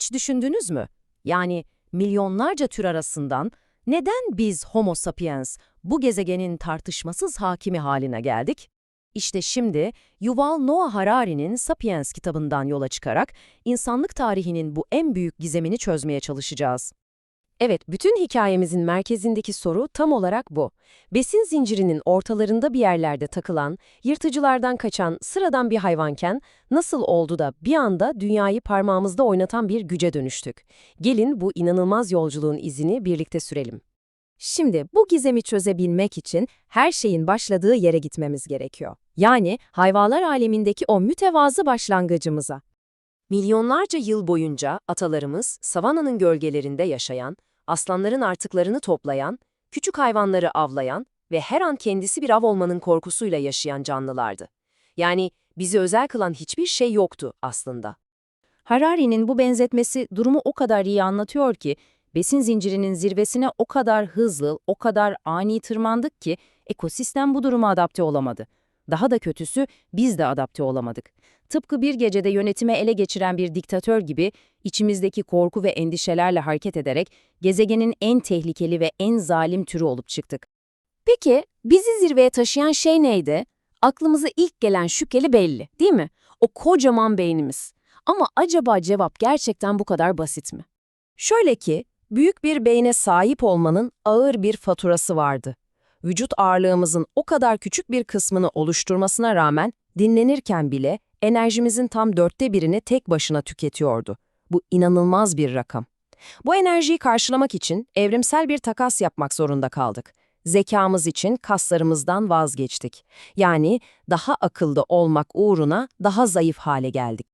Hiç düşündünüz mü? Yani milyonlarca tür arasından neden biz Homo sapiens bu gezegenin tartışmasız hakimi haline geldik? İşte şimdi Yuval Noah Harari'nin Sapiens kitabından yola çıkarak insanlık tarihinin bu en büyük gizemini çözmeye çalışacağız. Evet, bütün hikayemizin merkezindeki soru tam olarak bu. Besin zincirinin ortalarında bir yerlerde takılan, yırtıcılardan kaçan sıradan bir hayvanken nasıl oldu da bir anda dünyayı parmağımızda oynatan bir güce dönüştük? Gelin bu inanılmaz yolculuğun izini birlikte sürelim. Şimdi bu gizemi çözebilmek için her şeyin başladığı yere gitmemiz gerekiyor. Yani hayvanlar alemindeki o mütevazı başlangıcımıza. Milyonlarca yıl boyunca atalarımız savananın gölgelerinde yaşayan, aslanların artıklarını toplayan, küçük hayvanları avlayan ve her an kendisi bir av olmanın korkusuyla yaşayan canlılardı. Yani bizi özel kılan hiçbir şey yoktu aslında. Harari'nin bu benzetmesi durumu o kadar iyi anlatıyor ki, besin zincirinin zirvesine o kadar hızlı, o kadar ani tırmandık ki ekosistem bu duruma adapte olamadı. Daha da kötüsü biz de adapte olamadık. Tıpkı bir gecede yönetime ele geçiren bir diktatör gibi içimizdeki korku ve endişelerle hareket ederek gezegenin en tehlikeli ve en zalim türü olup çıktık. Peki bizi zirveye taşıyan şey neydi? Aklımıza ilk gelen şüpheli belli, değil mi? O kocaman beynimiz. Ama acaba cevap gerçekten bu kadar basit mi? Şöyle ki, büyük bir beyne sahip olmanın ağır bir faturası vardı. Vücut ağırlığımızın o kadar küçük bir kısmını oluşturmasına rağmen dinlenirken bile enerjimizin tam dörtte birini tek başına tüketiyordu. Bu inanılmaz bir rakam. Bu enerjiyi karşılamak için evrimsel bir takas yapmak zorunda kaldık. Zekamız için kaslarımızdan vazgeçtik. Yani daha akıllı olmak uğruna daha zayıf hale geldik.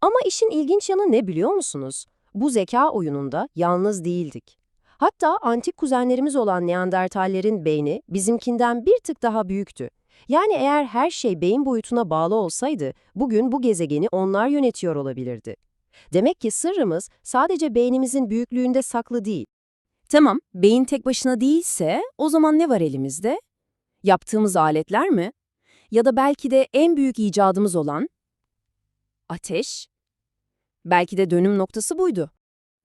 Ama işin ilginç yanı ne biliyor musunuz? Bu zeka oyununda yalnız değildik. Hatta antik kuzenlerimiz olan Neandertallerin beyni bizimkinden bir tık daha büyüktü. Yani eğer her şey beyin boyutuna bağlı olsaydı, bugün bu gezegeni onlar yönetiyor olabilirdi. Demek ki sırrımız sadece beynimizin büyüklüğünde saklı değil. Tamam, beyin tek başına değilse o zaman ne var elimizde? Yaptığımız aletler mi? Ya da belki de en büyük icadımız olan ateş? Belki de dönüm noktası buydu.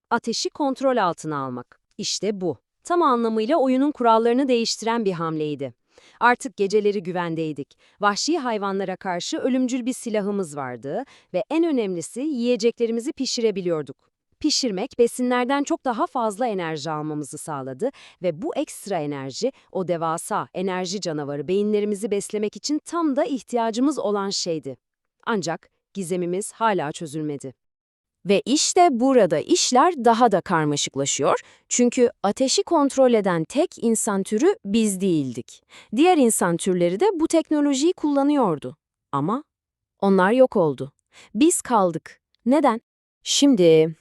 Ateşi kontrol altına almak. İşte bu. Tam anlamıyla oyunun kurallarını değiştiren bir hamleydi. Artık geceleri güvendeydik. Vahşi hayvanlara karşı ölümcül bir silahımız vardı ve en önemlisi yiyeceklerimizi pişirebiliyorduk. Pişirmek besinlerden çok daha fazla enerji almamızı sağladı ve bu ekstra enerji o devasa enerji canavarı beyinlerimizi beslemek için tam da ihtiyacımız olan şeydi. Ancak gizemimiz hala çözülmedi. Ve işte burada işler daha da karmaşıklaşıyor çünkü ateşi kontrol eden tek insan türü biz değildik. Diğer insan türleri de bu teknolojiyi kullanıyordu. Ama onlar yok oldu. Biz kaldık. Neden? Şimdi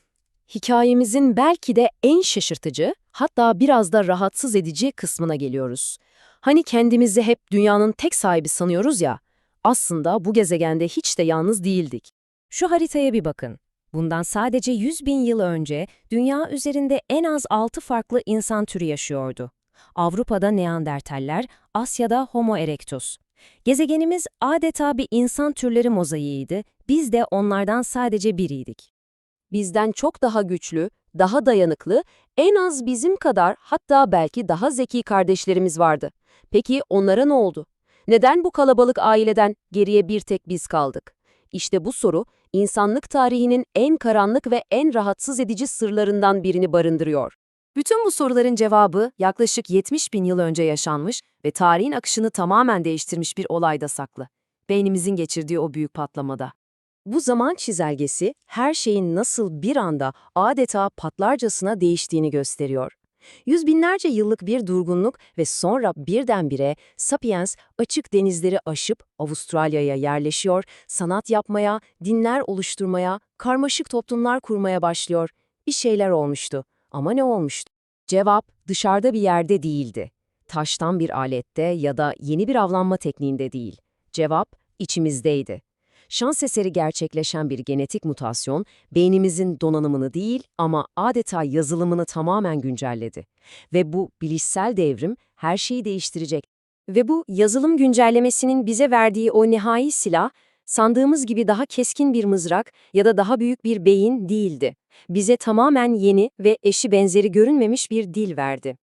hikayemizin belki de en şaşırtıcı, hatta biraz da rahatsız edici kısmına geliyoruz. Hani kendimizi hep dünyanın tek sahibi sanıyoruz ya, aslında bu gezegende hiç de yalnız değildik. Şu haritaya bir bakın. Bundan sadece 100 bin yıl önce dünya üzerinde en az 6 farklı insan türü yaşıyordu. Avrupa'da Neandertaller, Asya'da Homo erectus. Gezegenimiz adeta bir insan türleri mozaiğiydi, biz de onlardan sadece biriydik. Bizden çok daha güçlü, daha dayanıklı, en az bizim kadar hatta belki daha zeki kardeşlerimiz vardı. Peki onlara ne oldu? Neden bu kalabalık aileden geriye bir tek biz kaldık? İşte bu soru, insanlık tarihinin en karanlık ve en rahatsız edici sırlarından birini barındırıyor. Bütün bu soruların cevabı yaklaşık 70 bin yıl önce yaşanmış ve tarihin akışını tamamen değiştirmiş bir olayda saklı. Beynimizin geçirdiği o büyük patlamada. Bu zaman çizelgesi her şeyin nasıl bir anda adeta patlarcasına değiştiğini gösteriyor. Yüz binlerce yıllık bir durgunluk ve sonra birdenbire Sapiens açık denizleri aşıp Avustralya'ya yerleşiyor, sanat yapmaya, dinler oluşturmaya, karmaşık toplumlar kurmaya başlıyor. Bir şeyler olmuştu. Ama ne olmuştu? Cevap dışarıda bir yerde değildi. Taştan bir alette ya da yeni bir avlanma tekniğinde değil. Cevap içimizdeydi şans eseri gerçekleşen bir genetik mutasyon, beynimizin donanımını değil ama adeta yazılımını tamamen güncelledi. Ve bu bilişsel devrim her şeyi değiştirecek. Ve bu yazılım güncellemesinin bize verdiği o nihai silah, sandığımız gibi daha keskin bir mızrak ya da daha büyük bir beyin değildi. Bize tamamen yeni ve eşi benzeri görünmemiş bir dil verdi.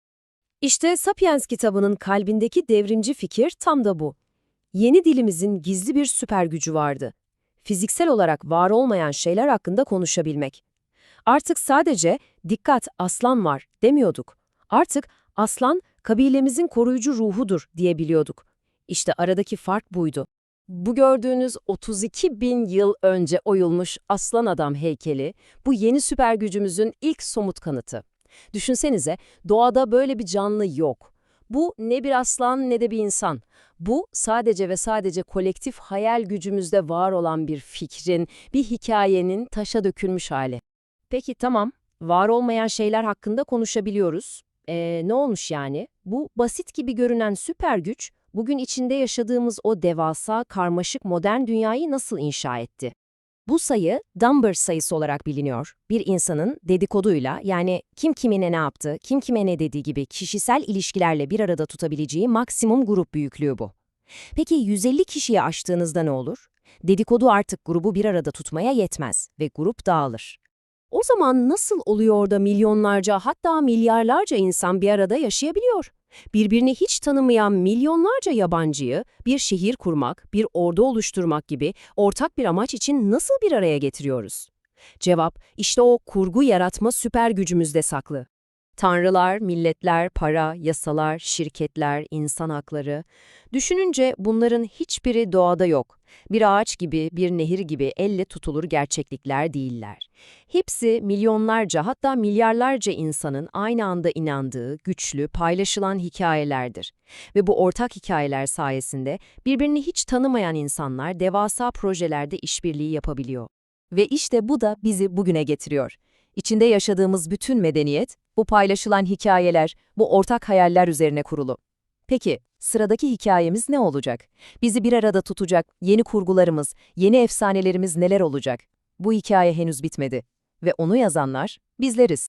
İşte Sapiens kitabının kalbindeki devrimci fikir tam da bu. Yeni dilimizin gizli bir süper gücü vardı. Fiziksel olarak var olmayan şeyler hakkında konuşabilmek. Artık sadece dikkat aslan var demiyorduk. Artık aslan kabilemizin koruyucu ruhudur diyebiliyorduk. İşte aradaki fark buydu. Bu gördüğünüz 32 bin yıl önce oyulmuş aslan adam heykeli, bu yeni süper gücümüzün ilk somut kanıtı. Düşünsenize, doğada böyle bir canlı yok. Bu ne bir aslan ne de bir insan. Bu sadece ve sadece kolektif hayal gücümüzde var olan bir fikrin, bir hikayenin taşa dökülmüş hali. Peki tamam, var olmayan şeyler hakkında konuşabiliyoruz. Ee, ne olmuş yani? Bu basit gibi görünen süper güç, bugün içinde yaşadığımız o devasa, karmaşık modern dünyayı nasıl inşa etti? Bu sayı Dunbar sayısı olarak biliniyor. Bir insanın dedikoduyla yani kim kimine ne yaptı, kim kime ne dediği gibi kişisel ilişkilerle bir arada tutabileceği maksimum grup büyüklüğü bu. Peki 150 kişiye aştığınızda ne olur? Dedikodu artık grubu bir arada tutmaya yetmez ve grup dağılır. O zaman nasıl oluyor da milyonlarca hatta milyarlarca insan bir arada yaşayabiliyor? Birbirini hiç tanımayan milyonlarca yabancıyı bir şehir kurmak, bir ordu oluşturmak gibi ortak bir amaç için nasıl bir araya getiriyoruz? Cevap, işte o kurgu yaratma süper gücümüzde saklı. Tanrılar, milletler, para, yasalar, şirketler, insan hakları. Düşününce bunların hiçbiri doğada yok. Bir ağaç gibi, bir nehir gibi elle tutulur gerçeklikler değiller. Hepsi milyonlarca hatta milyarlarca insanın aynı anda inandığı, güçlü, paylaşılan hikayelerdir. Ve bu ortak hikayeler sayesinde birbirini hiç tanımayan insanlar devasa projelerde işbirliği yapabiliyor. Ve işte bu da bizi bugüne getiriyor. İçinde yaşadığımız bütün medeniyet, bu paylaşılan hikayeler, bu ortak hayaller üzerine kurulu. Peki, sıradaki hikayemiz ne olacak? Bizi bir arada tutacak yeni kurgularımız, yeni efsanelerimiz neler olacak? Bu hikaye henüz bitmedi. Ve onu yazanlar bizleriz.